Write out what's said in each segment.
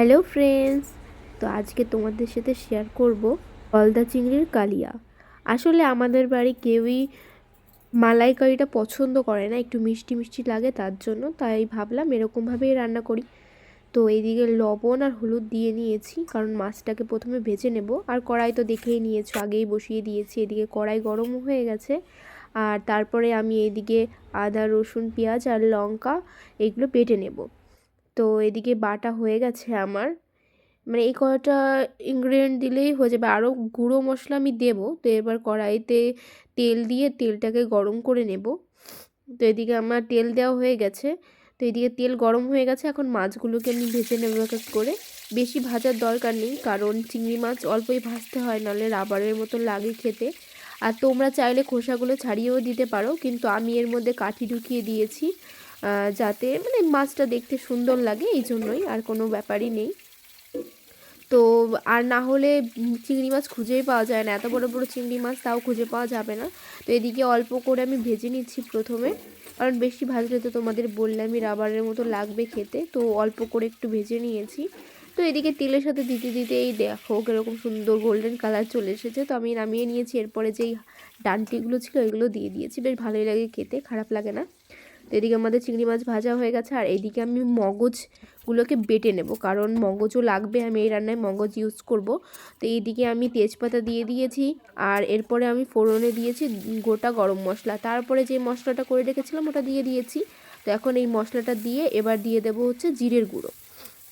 Hello friends, তো আজকে তোমাদের সাথে শেয়ার করব গলদা চিংড়ির কালিয়া। আসলে আমাদের বাড়ি কেউই মালাইকারিটা পছন্দ করে না, একটু মিষ্টি মিষ্টি লাগে তার জন্য, তাই ভাবলাম এরকমভাবেই রান্না করি। তো এইদিকে লবণ আর হলুদ দিয়ে নিয়েছি, কারণ মাছটাকে প্রথমে ভেজে নেব। আর কড়াই তো দেখেই নিয়েছো, আগেই বসিয়ে দিয়েছি, এদিকে কড়াই গরম হয়ে গেছে। আর তারপরে আমি এইদিকে আদা, রসুন, পেঁয়াজ আর লঙ্কা, এগুলো বেটে নেব। তো এদিকে বাটা হয়ে গেছে আমার। মানে এই কটা ইনগ্রিডিয়েন্ট দিলেই হয়ে যাবে। আরও গুঁড়ো মশলা আমি দেবো, তো এবার কড়াইতে তেল দিয়ে তেলটাকে গরম করে নেব। তো এদিকে আমার তেল দেওয়া হয়ে গেছে। তো এদিকে তেল গরম হয়ে গেছে, এখন মাছগুলোকে আমি ভেজে নেব এক এক করে। বেশি ভাজার দরকার নেই, কারণ চিংড়ি মাছ অল্পই ভাজতে হয়, নাহলে রাবারের মতো লাগে খেতে। আর তোমরা চাইলে খোসাগুলো ছাড়িয়েও দিতে পারো, কিন্তু আমি এর মধ্যে কাঠি ঢুকিয়ে দিয়েছি যাতে মানে মাছটা দেখতে সুন্দর লাগে, এই জন্যই আর কোনো ব্যাপারই নেই। তো আর না হলে চিংড়ি মাছ খুঁজেই পাওয়া যায় না, এত বড় বড় চিংড়ি মাছ তাও খুঁজে পাওয়া যাবে না। তো এদিকে অল্প করে আমি ভেজে নিচ্ছি প্রথমে, কারণ বেশি ভাজলে তো তোমাদের বললে আমি রাবারের মতো লাগবে খেতে, তো অল্প করে একটু ভেজে নিয়েছি। তো এদিকে তেলের সাথে দিতে দিতে এই দেখো কীরকম সুন্দর গোল্ডেন কালার চলে এসেছে। তো আমি নামিয়ে নিয়েছি, এরপরে যেই ডান্টিগুলো ছিল এগুলো দিয়ে দিয়েছি। বেশ ভালোই লাগে খেতে, খারাপ লাগে না। তো এদিকে আমাদের চিংড়ি মাছ ভাজা হয়ে গেছে, আর এইদিকে আমি মগজগুলোকে বেটে নেব, কারণ মগজও লাগবে, আমি এই রান্নায় মগজ ইউজ করব। তো এইদিকে আমি তেজপাতা দিয়ে দিয়েছি, আর এরপরে আমি ফোড়নে দিয়েছি গোটা গরম মশলা। তারপরে যে মশলাটা করে রেখেছিলাম ওটা দিয়ে দিয়েছি। তো এখন এই মশলাটা দিয়ে এবার দিয়ে দেবো হচ্ছে জিরের গুঁড়ো।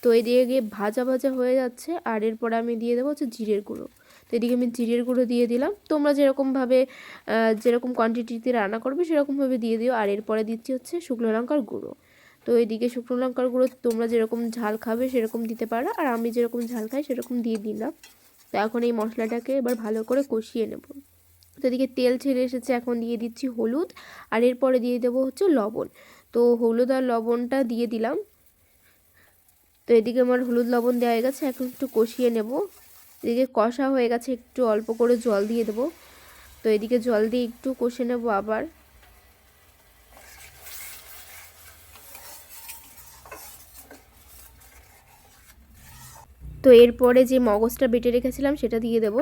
তো এদিকে ভাজা ভাজা হয়ে যাচ্ছে। আর এরপরে আমি দিয়ে দেবো হচ্ছে জিরের গুঁড়ো। তো এদিকে আমি জিরের গুঁড়ো দিয়ে দিলাম। তোমরা যেরকমভাবে যেরকম কোয়ান্টিটিতে রান্না করবে সেরকমভাবে দিয়ে দিও। আর এরপরে দিচ্ছি হচ্ছে শুকনো লঙ্কার গুঁড়ো। তো এদিকে শুকনো লঙ্কার গুঁড়ো তোমরা যেরকম ঝাল খাবে সেরকম দিতে পারো। আর আমি যেরকম ঝাল খাই সেরকম দিয়ে দিলাম তো এখন এই মশলাটাকে এবার ভালো করে কষিয়ে নেব। তো এদিকে তেল ছেড়ে এসেছে, এখন দিয়ে দিচ্ছি হলুদ। আর এরপরে দিয়ে দেবো হচ্ছে লবণ। তো হলুদ আর লবণটা দিয়ে দিলাম। তো এদিকে আমার হলুদ লবণ দেওয়া হয়ে গেছে, এখন একটু কষিয়ে নেব। এদিকে কষা হয়ে গেছে, একটু অল্প করে জল দিয়ে দেবো। তো এদিকে জল দিয়ে একটু কষে নেব আবার। তো এরপরে যে মগজটা বেটে রেখেছিলাম, সেটা দিয়ে দেব।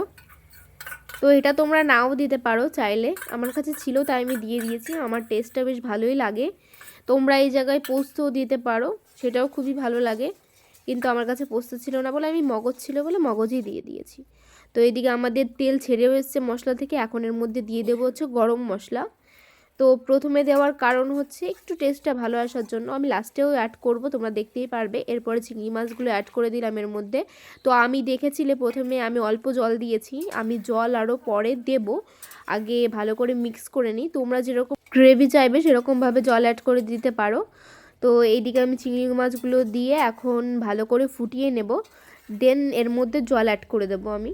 তো এটা তোমরা নাও দিতে পারো চাইলে। আমার কাছে ছিল, তাই আমি দিয়ে দিয়েছি। আমার টেস্টটা বেশ ভালোই লাগে। তোমরা এই জায়গায় পোস্তও দিতে পারো, সেটাও খুবই ভালো লাগে। কিন্তু আমার কাছে পোস্ত ছিল না বলে আমি মগজ ছিল বলে মগজই দিয়ে দিয়েছি। তো এইদিকে আমাদের তেল ছেড়েও এসছে মশলা থেকে, এখন এর মধ্যে দিয়ে দেবো হচ্ছে গরম মশলা। তো প্রথমে দেওয়ার কারণ হচ্ছে একটু টেস্টটা ভালো আসার জন্য আমি লাস্টেও অ্যাড করব, তোমরা দেখতেই পারবে। এরপরে চিংড়ি মাছগুলো অ্যাড করে দিলাম এর মধ্যে। তো আমি দেখেছিলে প্রথমে আমি অল্প জল দিয়েছি, আমি জল আরও পরে দেব। আগে ভালো করে মিক্স করে নিই। তোমরা যেরকম গ্রেভি চাইবে সেরকমভাবে জল অ্যাড করে দিতে পারো। তো এইদিকে আমি চিংড়ি মাছগুলো দিয়ে এখন ভালো করে ফুটিয়ে নেব। দেন এর মধ্যে জল অ্যাড করে দেব আমি।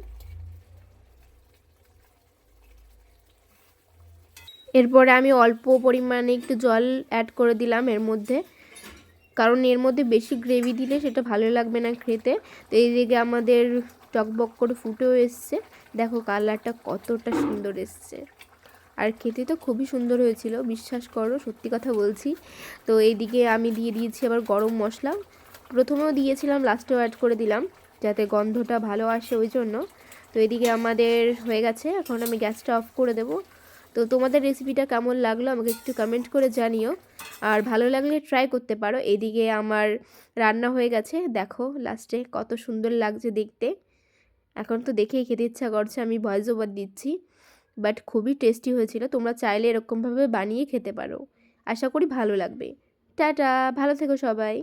এরপরে আমি অল্প পরিমাণে একটু জল অ্যাড করে দিলাম এর মধ্যে। কারণ এর মধ্যে বেশি গ্রেভি দিলে সেটা ভালো লাগবে না খেতে। তো এই দিকে আমাদের টকবক করে ফুটেও এসছে। দেখো কালারটা কতটা সুন্দর এসছে। আর খেতে তো খুবই সুন্দর হয়েছিল, বিশ্বাস করো, সত্যি কথা বলছি। তো এইদিকে আমি দিয়ে দিয়েছি আবার গরম মশলা। প্রথমেও দিয়েছিলাম লাস্টেও অ্যাড করে দিলাম, যাতে গন্ধটা ভালো আসে ওই জন্য। তো এদিকে আমাদের হয়ে গেছে, এখন আমি গ্যাসটা অফ করে দেবো। তো তোমাদের রেসিপিটা কেমন লাগল আমাকে একটু কমেন্ট করে জানিও। আর ভালো লাগলে ট্রাই করতে পারো। এদিকে আমার রান্না হয়ে গেছে, দেখো লাস্টে কত সুন্দর লাগছে দেখতে। এখন তো দেখেই খেতে ইচ্ছা করছে, আমি ভয়েস ওভার দিচ্ছি। বাট খুবই টেস্টি হয়েছিল। তোমরা চাইলে এরকমভাবে বানিয়ে খেতে পারো। আশা করি ভালো লাগবে। টাটা, ভালো থেকো সবাই।